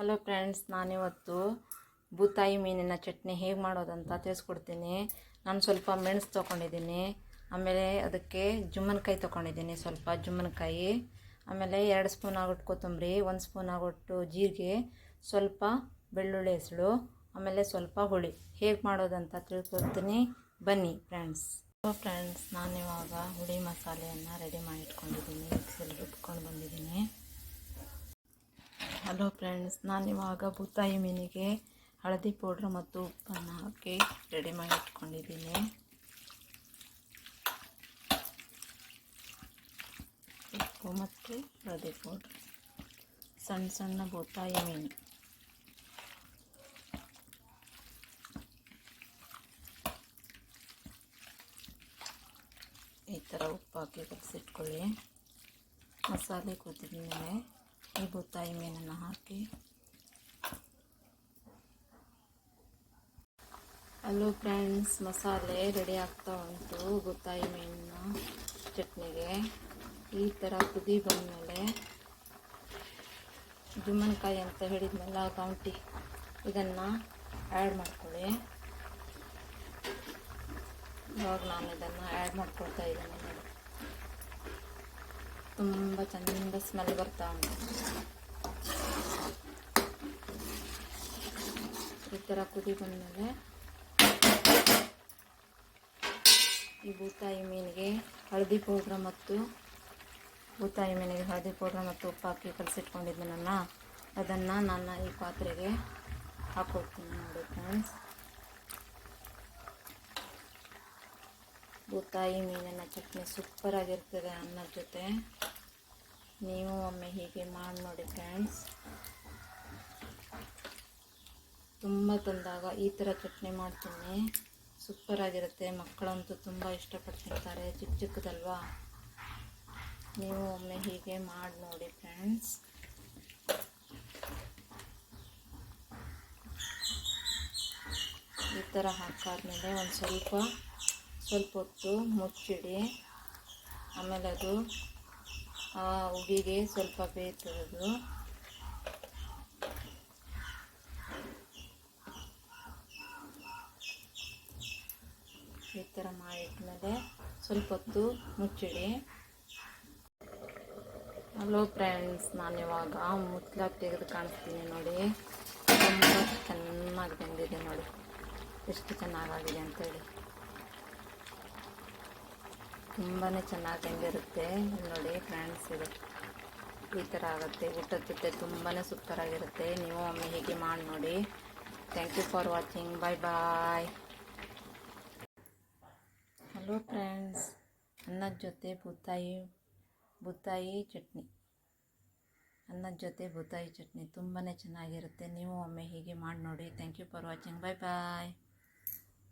Hello friends, ನಾನಿವತ್ತು ಬೂತಾಯಿ ಮೀನಿನ ಚಟ್ನಿ ಹೇಗೆ ಮಾಡೋದಂತ ತಿಳಿಸ್ಕೊಡ್ತೀನಿ. ನಾನು ಸ್ವಲ್ಪ ಮೆಣಸು ತೊಗೊಂಡಿದ್ದೀನಿ, ಆಮೇಲೆ ಅದಕ್ಕೆ ಜುಮ್ಮನಕಾಯಿ ತೊಗೊಂಡಿದ್ದೀನಿ ಸ್ವಲ್ಪ ಜುಮ್ಮನಕಾಯಿ. ಆಮೇಲೆ ಎರಡು ಸ್ಪೂನ್ ಆಗೋಟ್ಟು ಕೊತ್ತಂಬರಿ, ಒಂದು ಸ್ಪೂನ್ ಆಗೋಟ್ಟು ಜೀರಿಗೆ, ಸ್ವಲ್ಪ ಬೆಳ್ಳುಳ್ಳಿ ಹೆಸಳು, ಆಮೇಲೆ ಸ್ವಲ್ಪ ಹುಳಿ. ಹೇಗೆ ಮಾಡೋದಂತ ತಿಳ್ಕೊಡ್ತೀನಿ. ಬನ್ನಿ ಫ್ರೆಂಡ್ಸ್. ಫ್ರೆಂಡ್ಸ್, ನಾನಿವಾಗ ಹುಳಿ ಮಸಾಲೆಯನ್ನು ರೆಡಿ ಮಾಡಿ ಇಟ್ಕೊಂಡಿದ್ದೀನಿ ಮಿಕ್ಸಲ್ಲಿ ರುಬ್ಕೊಂಡು ಬಂದಿದ್ದೀನಿ. ಹಲೋ ಫ್ರೆಂಡ್ಸ್ ನಾನು ಇವಾಗ ಬೂತಾಯಿ ಮೀನಿಗೆ ಹಳದಿ ಪೌಡ್ರ್ ಮತ್ತು ಉಪ್ಪನ್ನು ಹಾಕಿ ರೆಡಿ ಮಾಡಿ ಇಟ್ಕೊಂಡಿದ್ದೀನಿ. ಉಪ್ಪು ಮತ್ತು ಹಳದಿ ಪೌಡ್ರ್ ಸಣ್ಣ ಸಣ್ಣ ಬೂತಾಯಿ ಮೀನು ಈ ಥರ ಉಪ್ಪು ಹಾಕಿ ಕಲಸಿಟ್ಕೊಳ್ಳಿ ಮಸಾಲೆ ಕೂತಿದ ಮೇಲೆ ಈ ಬೂತಾಯಿ ಮೀನನ್ನು ಹಾಕಿ. ಹಲೋ ಫ್ರೆಂಡ್ಸ್, ಮಸಾಲೆ ರೆಡಿ ಆಗ್ತಾ ಉಂಟು. ಬೂತಾಯಿ ಮೀನಿನ ಚಟ್ನಿಗೆ. ಈ ಥರ ಕುದಿ ಬಂದಮೇಲೆ ಜುಮ್ಮನಕಾಯಿ ಅಂತ ಹೇಳಿದ್ಮೇಲೆ ಆ ಗೌಂಟಿ, ಇದನ್ನು ಆ್ಯಡ್ ಮಾಡ್ಕೊಳ್ಳಿ. ಇವಾಗ ನಾನು ಇದನ್ನು ಆ್ಯಡ್ ಮಾಡ್ಕೊಳ್ತಾ ಇದ್ದೀನಿ. ತುಂಬ ಚಂದ ಸ್ಮೆಲ್ ಬರ್ತಾ ಉಂಟು. ಈ ಥರ ಕುದಿ ಬಂದಮೇಲೆ ಈ ಬೂತಾಯಿ ಮೀನಿಗೆ ಹಳದಿ ಪೌಡ್ರ್ ಮತ್ತು ಬೂತಾಯಿ ಮೀನಿಗೆ ಹಳದಿ ಪೌಡ್ರ್ ಮತ್ತು ಉಪ್ಪು ಹಾಕಿ ಕಲಸಿಟ್ಕೊಂಡಿದ್ದೀನಲ್ಲ ಅದನ್ನು ನಾನು ಈ ಪಾತ್ರೆಗೆ ಹಾಕೊಳ್ತೀನಿ ನೋಡಿ ಫ್ರೆಂಡ್ಸ್ ಬೂತಾಯಿ ಮೀನಿನ ಚಟ್ನಿ ಸೂಪರಾಗಿರ್ತದೆ ಅನ್ನದ ಜೊತೆ. ನೀವು ಒಮ್ಮೆ ಹೀಗೆ ಮಾಡಿ ನೋಡಿ ಫ್ರೆಂಡ್ಸ್ ತುಂಬ ತಂದಾಗ ಈ ಥರ ಚಟ್ನಿ ಮಾಡ್ತೀನಿ. ಸೂಪರಾಗಿರುತ್ತೆ ಮಕ್ಕಳಂತೂ ತುಂಬ ಇಷ್ಟಪಡ್ತಿರ್ತಾರೆ. ಚಿಕ್ಕ ಚಿಕ್ಕದಲ್ವಾ? ನೀವು ಒಮ್ಮೆ ಹೀಗೆ ಮಾಡಿ ನೋಡಿ ಫ್ರೆಂಡ್ಸ್ ಈ ಥರ ಹಾಕಾದ್ಮೇಲೆ ಒಂದು ಸ್ವಲ್ಪ ಸ್ವಲ್ಪ ಹೊತ್ತು ಮುಚ್ಚಿಡಿ. ಆಮೇಲೆ ಅದು ಆ, ಉಗಿಗೆ ಸ್ವಲ್ಪ ಬೇಯ್ತದದು. ಈ ಥರ ಮಾಡಿಟ್ಮೇಲೆ ಸ್ವಲ್ಪ ಹೊತ್ತು ಮುಚ್ಚಿಡಿ. ಹಲೋ ಫ್ರೆಂಡ್ಸ್ ನಾನು ಇವಾಗ ಮುತ್ಲಾಗ ತೆಗೆದು ಕಾಣಿಸ್ತೀನಿ ನೋಡಿ. ತುಂಬ ಚೆನ್ನಾಗಿ ಬಂದಿದೆ ನೋಡಿ. ಎಷ್ಟು ಚೆನ್ನಾಗಾಗಿದೆ ಅಂತೇಳಿ ತುಂಬಾ ಚೆನ್ನಾಗಿ ಬೆಂದಿರುತ್ತೆ ನೋಡಿ ಫ್ರೆಂಡ್ಸ್ ಇದು. ಈ ಥರ ಆಗುತ್ತೆ. ಊಟದ ಜೊತೆ ತುಂಬಾ ಸೂಪರಾಗಿರುತ್ತೆ. ನೀವು ಒಮ್ಮೆ ಹೀಗೆ ಮಾಡಿ ನೋಡಿ. Thank you for watching bye bye hello friends ಅನ್ನದ ಜೊತೆ ಬೂತಾಯಿ ಬೂತಾಯಿ ಚಟ್ನಿ. ಅನ್ನದ ಜೊತೆ ಬೂತಾಯಿ ಚಟ್ನಿ ತುಂಬಾ ಚೆನ್ನಾಗಿರುತ್ತೆ. ನೀವು ಒಮ್ಮೆ ಹೀಗೆ ಮಾಡಿ ನೋಡಿ. Thank you for watching bye bye